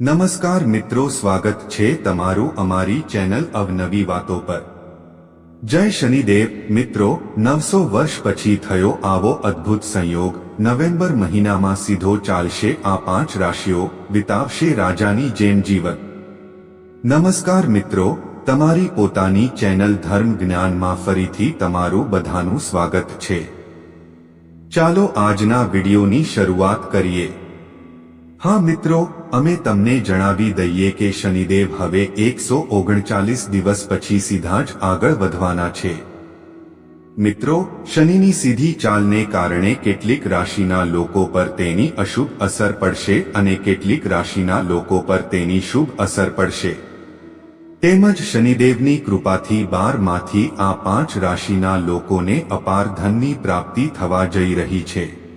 નમસ્કાર મિત્રો, સ્વાગત છે તમારું અમારી ચેનલ અવનવી વાતો પર. જય શનિદેવ. મિત્રો, નવસો વર્ષ પછી થયો આવો અદ્ભુત સંયોગ. નવેમ્બર મહિનામાં સીધો ચાલશે આ પાંચ રાશિઓ, વિતાવશે રાજાની જેમ જીવન. નમસ્કાર મિત્રો, તમારી પોતાની ચેનલ ધર્મ જ્ઞાનમાં ફરીથી તમારું બધાનું સ્વાગત છે. ચાલો આજના વિડીયોની શરૂઆત કરીએ. હા મિત્રો, અમે તમને જણાવી દઈએ કે શનિદેવ હવે એકસો ઓગણચાલીસ દિવસ પછી સીધા જ આગળ વધવાના છે. મિત્રો, શનિની સીધી ચાલને કારણે કેટલીક રાશિના લોકો પર તેની અશુભ અસર પડશે અને કેટલીક રાશિના લોકો પર તેની શુભ અસર પડશે. તેમજ શનિદેવની કૃપાથી બારમાંથી આ પાંચ રાશિના લોકોને અપાર ધનની પ્રાપ્તિ થવા જઈ રહી છે.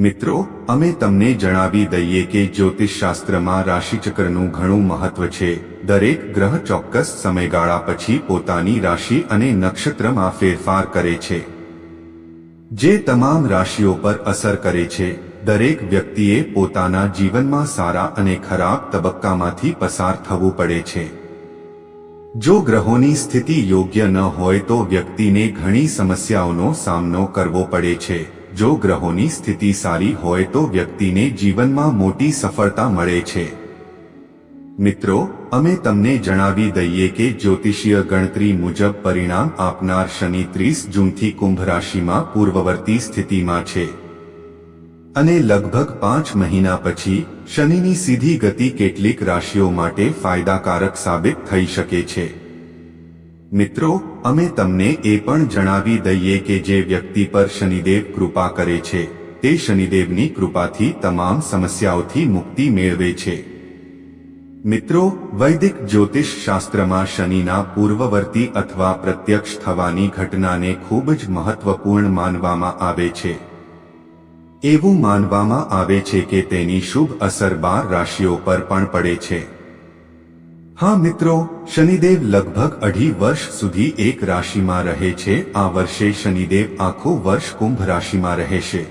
મિત્રો, અમે તમને જણાવી દઈએ કે જ્યોતિષશાસ્ત્રમાં રાશિચક્રનું ઘણું મહત્વ છે. દરેક ગ્રહ ચોક્કસ સમયગાળા પછી પોતાની રાશિ અને નક્ષત્રમાં ફેરફાર કરે છે. જે તમામ રાશિઓ પર અસર કરે છે. દરેક વ્યક્તિએ પોતાના જીવનમાં સારા અને ખરાબ તબક્કામાંથી પસાર થવું પડે છે. જો ગ્રહોની સ્થિતિ યોગ્ય ન હોય તો વ્યક્તિને ઘણી સમસ્યાઓનો સામનો કરવો પડે છે. જો ગ્રહોની સ્થિતિ સારી હોય તો વ્યક્તિને જીવનમાં મોટી સફળતા મળે છે. મિત્રો, અમે તમને જણાવી દઈએ કે જ્યોતિષીય ગણતરી મુજબ પરિણામ આપનાર શનિ ત્રીસ જૂનથી કુંભ રાશિમાં પૂર્વવર્તી સ્થિતિમાં છે. અને લગભગ પાંચ મહિના પછી, શનિની સીધી ગતિ કેટલીક રાશિઓ માટે ફાયદાકારક સાબિત થઈ શકે છે. મિત્રો, અમે તમને એ પણ જણાવી દઈએ કે જે વ્યક્તિ પર શનિદેવ કૃપા કરે છે, તે શનિદેવની કૃપાથી તમામ સમસ્યાઓથી મુક્તિ મેળવે છે. મિત્રો, વૈદિક જ્યોતિષ શાસ્ત્રમાં શનિના પૂર્વવર્તી અથવા પ્રત્યક્ષ થવાની ઘટનાને ખૂબ જ મહત્વપૂર્ણ માનવામાં આવે છે. એવું માનવામાં આવે છે કે તેની શુભ અસર બાર રાશિઓ પર પણ પડે છે. હા મિત્રો, શનિદેવ લગભગ અઢી વર્ષ સુધી એક રાશિમાં રહે છે. આ વર્ષે શનિદેવ આખો વર્ષ કુંભ રાશિમાં રહેશે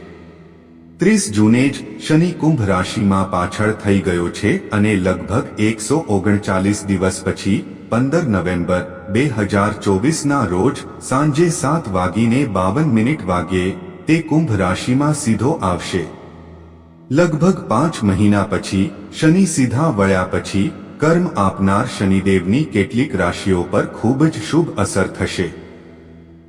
ત્રીસ જૂને જ શનિ કુંભ રાશિમાં પાછળ થઈ ગયો છે અને લગભગ એકસો ઓગણચાલીસ દિવસ પછી, પંદર નવેમ્બર, બે હજાર ચોવીસના રોજ, સાંજે સાત વાગીને બાવન મિનિટ વાગ્યે, તે કુંભ રાશિમાં સીધો આવશે. લગભગ પાંચ મહિના પછી, શનિ સીધા વળ્યા પછી કર્મ આપનાર શનિદેવની કેટલીક રાશિઓ પર ખૂબ જ શુભ અસર થશે.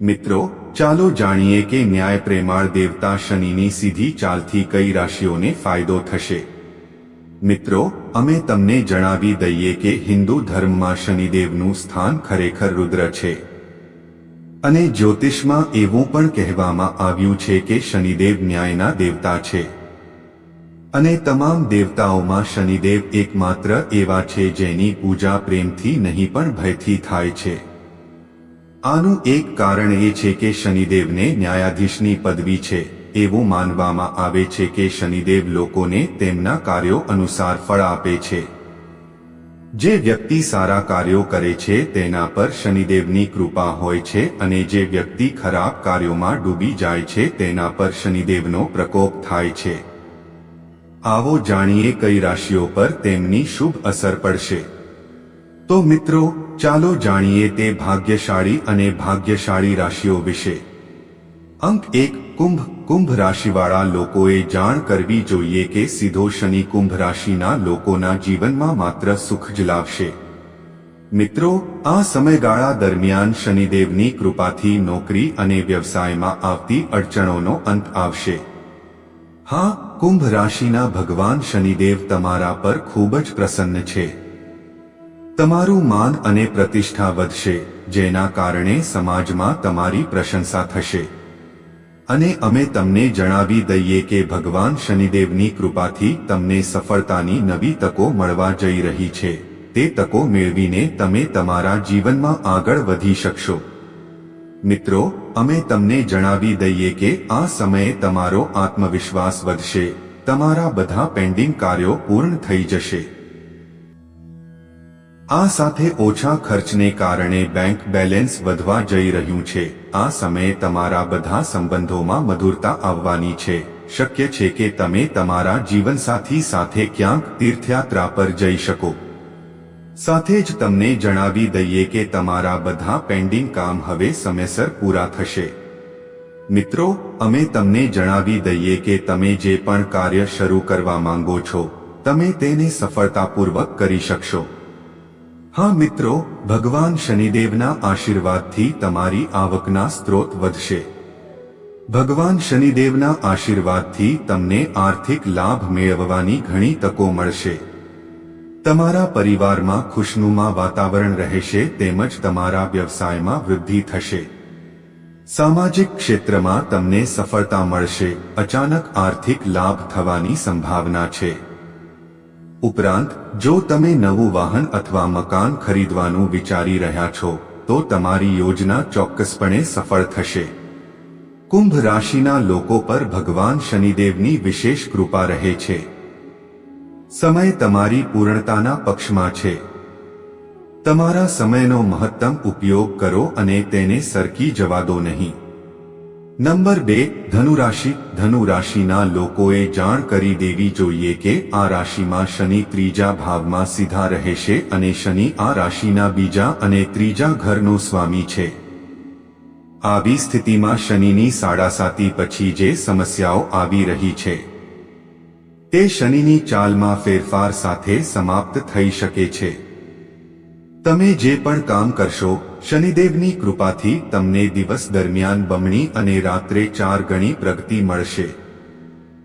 મિત્રો, ચાલો જાણીએ કે ન્યાય પ્રેમાળ દેવતા શનિની સીધી ચાલથી કઈ રાશિઓને ફાયદો થશે. મિત્રો, અમે તમને જણાવી દઈએ કે હિન્દુ ધર્મમાં શનિદેવનું સ્થાન ખરેખર રુદ્ર છે. અને જ્યોતિષમાં એવું પણ કહેવામાં આવ્યું છે કે શનિદેવ ન્યાયના દેવતા છે. અને તમામ દેવતાઓમાં શનિદેવ એકમાત્ર એવા છે જેની પૂજા પ્રેમથી નહીં પણ ભયથી થાય છે. આનું એક કારણ એ છે કે શનિદેવને ન્યાયાધીશની પદવી છે, એવું માનવામાં આવે છે કે શનિદેવ લોકોને તેમના કાર્યો અનુસાર ફળ આપે છે. જે વ્યક્તિ સારા કાર્યો કરે છે તેના પર શનિદેવની કૃપા હોય છે અને જે વ્યક્તિ ખરાબ કાર્યોમાં ડૂબી જાય છે તેના પર શનિદેવનો પ્રકોપ થાય છે. આવો જાણીએ કઈ રાશિઓ પર તેમની શુભ અસર પડશે. તો મિત્રો, ચાલો જાણીએ તે ભાગ્યશાળી અને ભાગ્યશાળી રાશિઓ વિશે. અંક એક, કુંભ. કુંભ રાશિવાળા લોકોએ જાણ કરવી જોઈએ કે સીધો શનિ કુંભ રાશિના લોકોના જીવનમાં માત્ર સુખ જ લાવશે. મિત્રો, આ સમયગાળા દરમિયાન શનિદેવની કૃપાથી નોકરી અને વ્યવસાયમાં આવતી અડચણોનો અંત આવશે. હા, કુંભ રાશિના ભગવાન શનિદેવ તમારા પર ખૂબ જ પ્રસન્ન છે. તમારું માન અને પ્રતિષ્ઠા વધશે, જેના કારણે સમાજમાં તમારી પ્રશંસા થશે. અને અમે તમને જણાવી દઈએ કે ભગવાન શનિદેવની કૃપાથી તમને સફળતાની નવી તકો મળવા જઈ રહી છે. તે તકો મેળવીને તમે તમારા જીવનમાં આગળ વધી શકશો. મિત્રો, અમે તમને જણાવી દઈએ કે આ સમયે તમારો આત્મવિશ્વાસ વધશે. તમારા બધા પેન્ડિંગ કાર્યો પૂર્ણ થઈ જશે. આ સાથે ઓછા ખર્ચને કારણે બેંક બેલેન્સ વધવા જઈ રહ્યું છે. આ સમયે તમારા બધા સંબંધોમાં મધુરતા આવવાની છે. શક્ય છે કે તમે તમારા જીવનસાથી સાથે ક્યાંક તીર્થયાત્રા પર જઈ શકો. સાથે જ તમને જણાવી દઈએ કે તમારા બધા પેન્ડિંગ કામ હવે સમયસર પૂરા થશે. મિત્રો, અમે તમને જણાવી દઈએ કે તમે જે પણ કાર્ય શરૂ કરવા માંગો છો, તમે તેને સફળતાપૂર્વક કરી શકશો. હા, મિત્રો, ભગવાન શનિદેવના આશીર્વાદથી તમારી આવકના સ્ત્રોત વધશે. ભગવાન શનિદેવના આશીર્વાદથી તમને આર્થિક લાભ મેળવવાની ઘણી તકો મળશે. તમારા પરિવારમાં ખુશનુમા વાતાવરણ રહેશે તેમજ તમારા વ્યવસાયમાં વૃદ્ધિ થશે. સામાજિક ક્ષેત્રમાં તમને સફળતા મળશે, અચાનક આર્થિક લાભ થવાની સંભાવના છે. ઉપરાંત, જો તમે નવું વાહન અથવા મકાન ખરીદવાનું વિચારી રહ્યા છો, તો તમારી યોજના ચોક્કસપણે સફળ થશે. કુંભ રાશિના લોકો પર ભગવાન શનિદેવની વિશેષ કૃપા રહે છે. સમય તમારી પૂર્ણતાના પક્ષમાં છે. તમારા સમયનો મહત્તમ ઉપયોગ કરો અને તેને સરકી જવા દો નહીં. નંબર બે, ધનુરાશિ. ધનુરાશિના લોકોએ જાણ કરી દેવી જોઈએ કે આ રાશિમાં શનિ ત્રીજા ભાવમાં સીધા રહેશે અને શનિ આ રાશિના બીજા અને ત્રીજા ઘરનો સ્વામી છે. આવી સ્થિતિમાં શનિની સાડાસાતી પછી જે સમસ્યાઓ આવી રહી છે. તે શનિની ચાલમાં ફેરફાર સાથે સમાપ્ત થઈ શકે છે. તમે જે પણ કામ કરશો, શનિદેવની કૃપાથી તમને દિવસ દરમિયાન બમણી અને રાત્રે ચાર ગણી પ્રગતિ મળશે.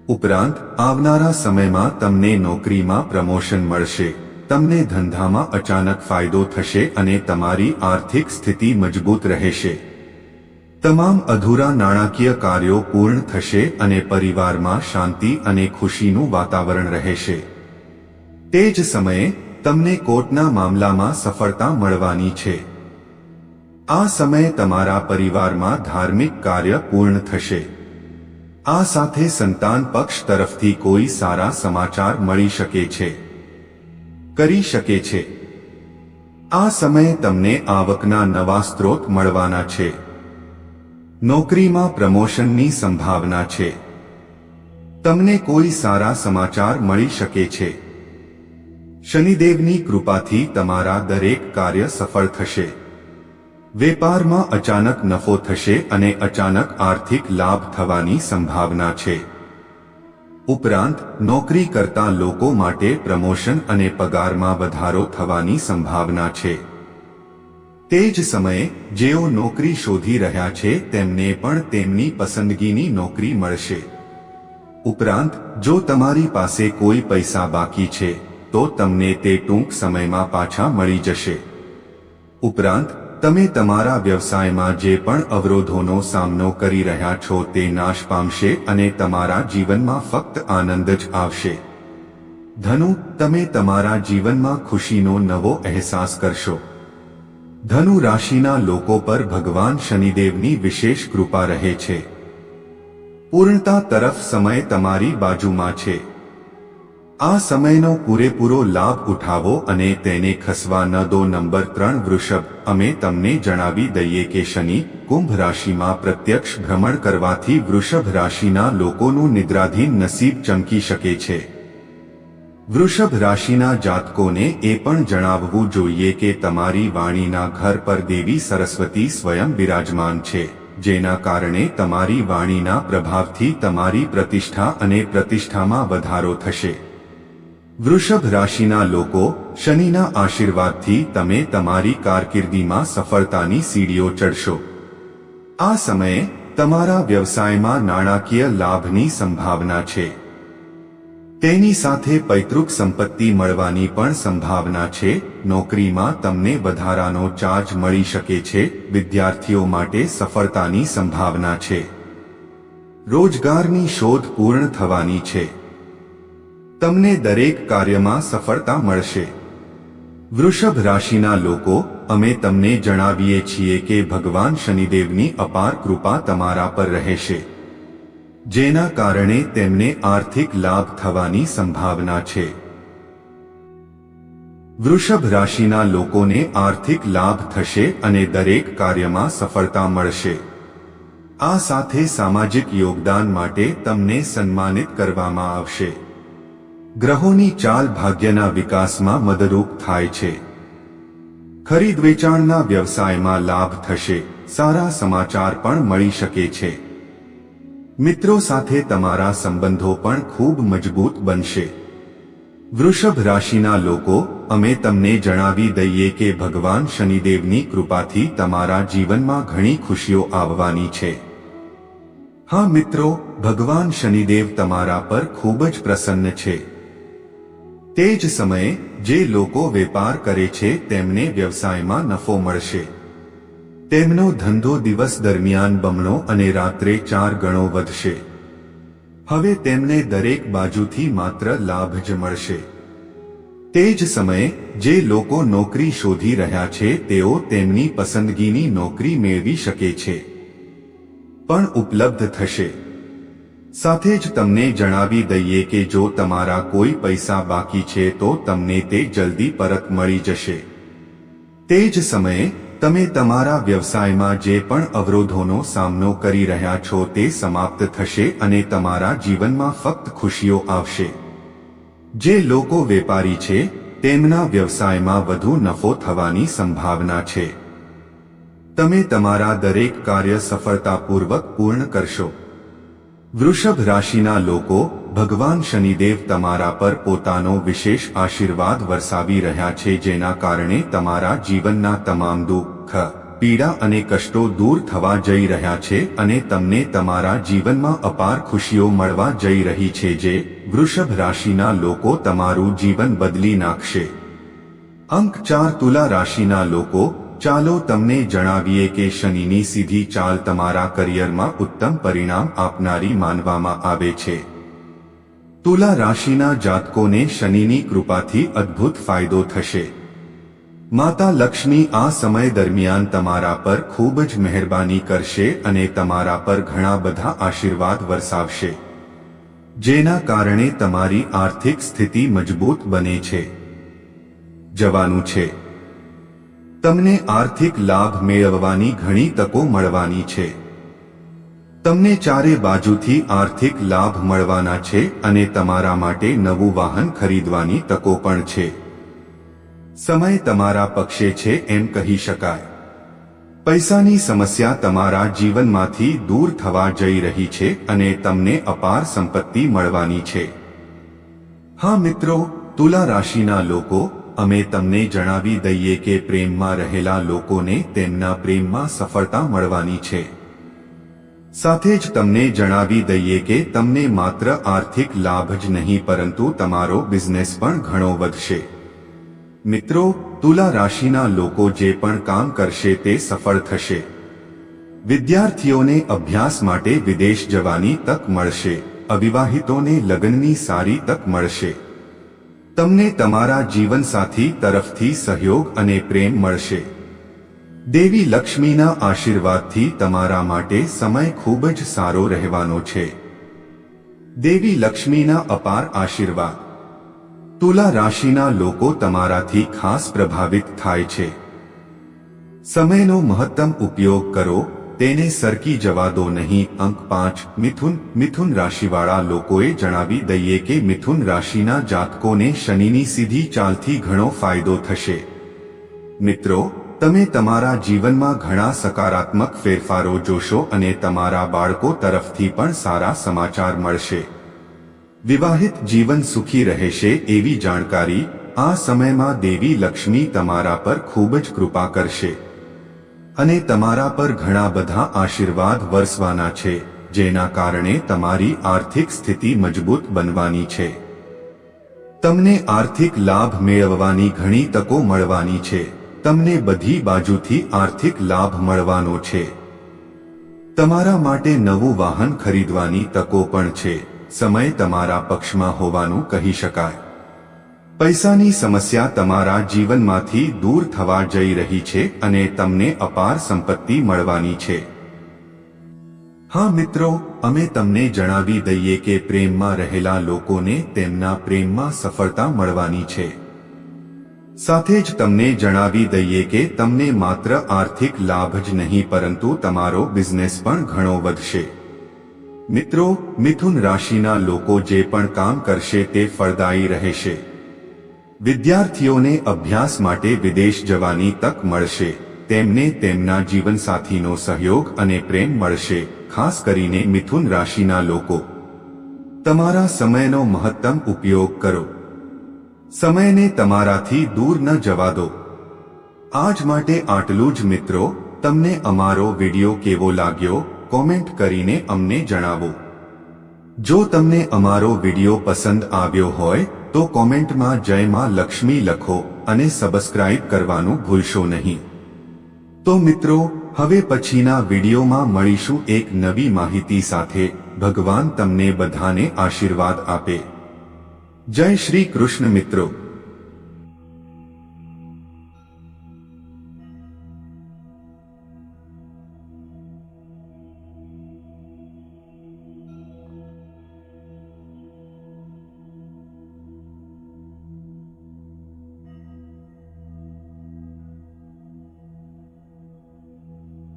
ઉપરાંત, આવનારા સમયમાં તમને નોકરીમાં પ્રમોશન મળશે. તમને ધંધામાં અચાનક ફાયદો થશે અને તમારી આર્થિક સ્થિતિ મજબૂત રહેશે. તમામ અધૂરા નાણાકીય કાર્યો પૂર્ણ થશે અને પરિવારમાં શાંતિ અને ખુશીનું વાતાવરણ રહેશે. તે જ સમયે, તમને કોર્ટના મામલામાં સફળતા મળવાની છે. આ સમયે તમારા પરિવારમાં ધાર્મિક કાર્ય પૂર્ણ થશે. આ સાથે સંતાન પક્ષ તરફથી કોઈ સારા સમાચાર મળી શકે છે. કરી શકે છે. આ સમયે તમને આવકના નવા સ્ત્રોત મળવાના છે. નોકરીમાં પ્રમોશનની સંભાવના છે. તમને કોઈ સારા સમાચાર મળી શકે છે. શનિદેવની કૃપાથી તમારા દરેક કાર્ય સફળ થશે. વેપારમાં અચાનક નફો થશે અને અચાનક આર્થિક લાભ થવાની સંભાવના છે. ઉપરાંત નોકરી કરતા લોકો માટે પ્રમોશન અને પગારમાં વધારો થવાની સંભાવના છે. તે જ સમયે જેઓ નોકરી શોધી રહ્યા છે, તેમને પણ તેમની પસંદગીની નોકરી મળશે. ઉપરાંત, જો તમારી પાસે કોઈ પૈસા બાકી છે, તો તમને તે ટૂંક સમયમાં પાછા મળી જશે. ઉપરાંત, તમે તમારા વ્યવસાયમાં જે પણ અવરોધોનો સામનો કરી રહ્યા છો, તે નાશ પામશે અને તમારા જીવનમાં ફક્ત આનંદ જ આવશે. ધનુ, તમે તમારા જીવનમાં ખુશીનો નવો અહેસાસ કરશો. ધનુ રાશિના લોકો પર ભગવાન શનિદેવની વિશેષ કૃપા રહે છે. પૂર્ણતા તરફ સમય તમારી બાજુમાં છે. આ સમયનો પૂરેપૂરો લાભ ઉઠાવો અને તેને ખસવા ન દો. નંબર ત્રણ, વૃષભ, અમે તમને જણાવી દઈએ કે શનિ કુંભ રાશિમાં પ્રત્યક્ષ ભ્રમણ કરવાથી વૃષભ રાશિના લોકોનું નિદ્રાધીન નસીબ ચમકી શકે છે. વૃષભ રાશિના જાતકોને એ પણ જણાવવું જોઈએ કે તમારી વાણીના ઘર પર દેવી સરસ્વતી સ્વયં બિરાજમાન છે, જેના કારણે તમારી વાણીના પ્રભાવથી તમારી પ્રતિષ્ઠા અને પ્રતિષ્ઠામાં વધારો થશે. વૃષભ રાશિના લોકો, શનિના આશીર્વાદથી તમે તમારી કારકિર્દીમાં સફળતાની સીડીઓ ચડશો. આ સમયે તમારા વ્યવસાયમાં નાણાકીય લાભની સંભાવના છે. તેની સાથે પૈતૃક સંપત્તિ મળવાની પણ સંભાવના છે. નોકરીમાં તમને વધારાનો ચાર્જ મળી શકે છે. વિદ્યાર્થીઓ માટે સફળતાની સંભાવના છે. રોજગારની શોધ પૂર્ણ થવાની છે. તમને દરેક કાર્યમાં સફળતા મળશે. વૃષભ રાશિના લોકો, અમે તમને જણાવીએ છીએ કે ભગવાન શનિદેવની અપાર કૃપા તમારા પર રહેશે. જેના કારણે તેમને આર્થિક લાભ થવાની સંભાવના છે. વૃષભ રાશિના લોકોને આર્થિક લાભ થશે અને દરેક કાર્યમાં સફળતા મળશે. આ સાથે સામાજિક યોગદાન માટે તમને સન્માનિત કરવામાં આવશે. ગ્રહોની ચાલ ભાગ્યના વિકાસમાં મદદરૂપ થાય છે. ખરીદ વેચાણના વ્યવસાયમાં લાભ થશે, સારા સમાચાર પણ મળી શકે છે. મિત્રો સાથે તમારા સંબંધો પણ ખૂબ મજબૂત બનશે. વૃષભ રાશિના લોકો, અમે તમને જણાવી દઈએ કે ભગવાન શનિદેવની કૃપાથી તમારા જીવનમાં ઘણી ખુશીઓ આવવાની છે. હા મિત્રો, ભગવાન શનિદેવ તમારા પર ખૂબ જ પ્રસન્ન છે. તે જ સમયે, જે લોકો વેપાર કરે છે, તેમને વ્યવસાયમાં નફો મળશે. તેમનો ધંધો દિવસ દરમિયાન બમણો અને રાત્રે ચાર ગણો વધશે. હવે તેમને દરેક બાજુથી માત્ર લાભ જ મળશે. તે જ સમયે, જે લોકો નોકરી શોધી રહ્યા છે, તેઓ તેમની પસંદગીની નોકરી મેળવી શકે છે. પણ ઉપલબ્ધ થશે. સાથે જ તમને જણાવી દઈએ કે જો તમારા કોઈ પૈસા બાકી છે, તો તમને તે જલ્દી પરત મળી જશે. તે જ સમયે તમે તમારા વ્યવસાયમાં જે પણ અવરોધોનો સામનો કરી રહ્યા છો તે સમાપ્ત થશે અને તમારા જીવનમાં ફક્ત ખુશીઓ આવશે. જે લોકો વેપારી છે, તેમના વ્યવસાયમાં વધુ નફો થવાની સંભાવના છે. તમે તમારા દરેક કાર્ય સફળતાપૂર્વક પૂર્ણ કરશો. વૃષભ રાશિના લોકો, ભગવાન શનિદેવ તમારા પર પોતાનો વિશેષ આશીર્વાદ વરસાવી રહ્યા છે જેના કારણે તમારા જીવનના તમામ દુઃખ પીડા અને કષ્ટો દૂર થવા જઈ રહ્યા છે અને તમને તમારા જીવનમાં અપાર ખુશીઓ મળવા જઈ રહી છે જે વૃષભ રાશિના લોકો તમારું જીવન બદલી નાખશે. અંક ચાર તુલા રાશિના લોકો, ચાલો તમને જણાવીએ કે શનિની સીધી ચાલ તમારા કરિયરમાં ઉત્તમ પરિણામ આપનારી માનવામાં આવે છે. તુલા રાશિના જાતકોને શનિની કૃપાથી અદ્ભુત ફાયદો થશે. માતા લક્ષ્મી આ સમય દરમિયાન તમારા પર ખૂબ જ મહેરબાની કરશે અને તમારા પર ઘણા બધા આશીર્વાદ વરસાવશે, જેના કારણે તમારી આર્થિક સ્થિતિ મજબૂત બને છે. જવાનું છે. તમને આર્થિક લાભ મેળવવાની ઘણી તકો મળવાની છે. તમને ચારે બાજુથી આર્થિક લાભ મળવાના છે અને તમારા માટે નવું વાહન ખરીદવાની તકો પણ છે. સમય તમારા પક્ષે છે એમ કહી શકાય. પૈસાની સમસ્યા તમારા જીવનમાંથી દૂર થવા જઈ રહી છે અને તમને અપાર સંપત્તિ મળવાની છે. હા મિત્રો, તુલા રાશિના લોકો, અમે તમને જણાવી દઈએ કે પ્રેમમાં રહેલા લોકોને તેમના પ્રેમમાં સફળતા મળવાની છે. સાથે જ તમને જણાવી દઈએ કે તમને માત્ર આર્થિક લાભ જ નહીં, પરંતુ તમારો બિઝનેસ પણ ઘણો વધશે. મિત્રો, તુલા રાશિના લોકો જે પણ કામ કરશે તે સફળ થશે. વિદ્યાર્થીઓને અભ્યાસ માટે વિદેશ જવાની તક મળશે. અવિવાહિતોને લગ્નની સારી તક મળશે. તમને તમારા જીવનસાથી તરફથી સહયોગ અને પ્રેમ મળશે. દેવી લક્ષ્મીના આશીર્વાદથી તમારા માટે સમય ખૂબ જ સારો રહેવાનો છે. દેવી લક્ષ્મીના અપાર આશીર્વાદ. તુલા રાશિના લોકો તમારાથી ખાસ પ્રભાવિત થાય છે. સમયનો મહત્તમ ઉપયોગ કરો, તેને સરકી જવા દો નહીં, અંક પાંચ, મિથુન મિથુન રાશિવાળા લોકોએ જણાવી દઈએ કે મિથુન રાશિના જાતકોને શનિની સીધી ચાલથી ઘણો ફાયદો થશે. મિત્રો, તમે તમારા જીવનમાં ઘણા સકારાત્મક ફેરફારો જોશો અને તમારા બાળકો તરફથી પણ સારા સમાચાર મળશે. વિવાહિત જીવન સુખી રહેશે એવી જાણકારી આ સમયમાં દેવી લક્ષ્મી તમારા પર ખૂબ જ કૃપા કરશે. અને તમારા પર ઘણા બધા આશીર્વાદ વરસવાના છે, જેના કારણે તમારી આર્થિક સ્થિતિ મજબૂત બનવાની છે. તમને આર્થિક લાભ મેળવવાની ઘણી તકો મળવાની છે, તમને બધી બાજુથી આર્થિક લાભ મળવાનો છે. તમારા માટે નવું વાહન ખરીદવાની તકો પણ છે. સમય તમારા પક્ષમાં હોવાનું કહી શકાય. પૈસાની સમસ્યા તમારા જીવનમાંથી દૂર થવા જઈ રહી છે અને તમને અપાર સંપત્તિ મળવાની છે. હા મિત્રો, અમે તમને જણાવી દઈએ કે પ્રેમમાં રહેલા લોકોને તેમના પ્રેમમાં સફળતા મળવાની છે. સાથે જ તમને જણાવી દઈએ કે તમને માત્ર આર્થિક લાભ જ નહીં, પરંતુ તમારો બિઝનેસ પણ ઘણો વધશે. મિત્રો, મિથુન રાશિના લોકો જે પણ કામ કરશે તે ફળદાયી રહેશે. વિદ્યાર્થીઓને અભ્યાસ માટે વિદેશ જવાની તક મળશે. તેમને તેમના જીવનસાથીનો સહયોગ અને પ્રેમ મળશે, ખાસ કરીને મિથુન રાશિના લોકો. તમારા સમયનો મહત્તમ ઉપયોગ કરો. સમયને તમારાથી દૂર ન જવા દો. આજ માટે આટલું જ મિત્રો, તમને અમારો વિડિયો કેવો લાગ્યો? કોમેન્ટ કરીને અમને જણાવો. જો તમને અમારો વિડિયો પસંદ આવ્યો હોય, તો કોમેન્ટમાં જય માં લક્ષ્મી લખો અને સબસ્ક્રાઇબ કરવાનું ભૂલશો નહીં. તો મિત્રો, હવે પછીના વિડીયોમાં મળીશું એક નવી માહિતી સાથે. ભગવાન તમને બધાને આશીર્વાદ આપે. જય શ્રી કૃષ્ણ મિત્રો.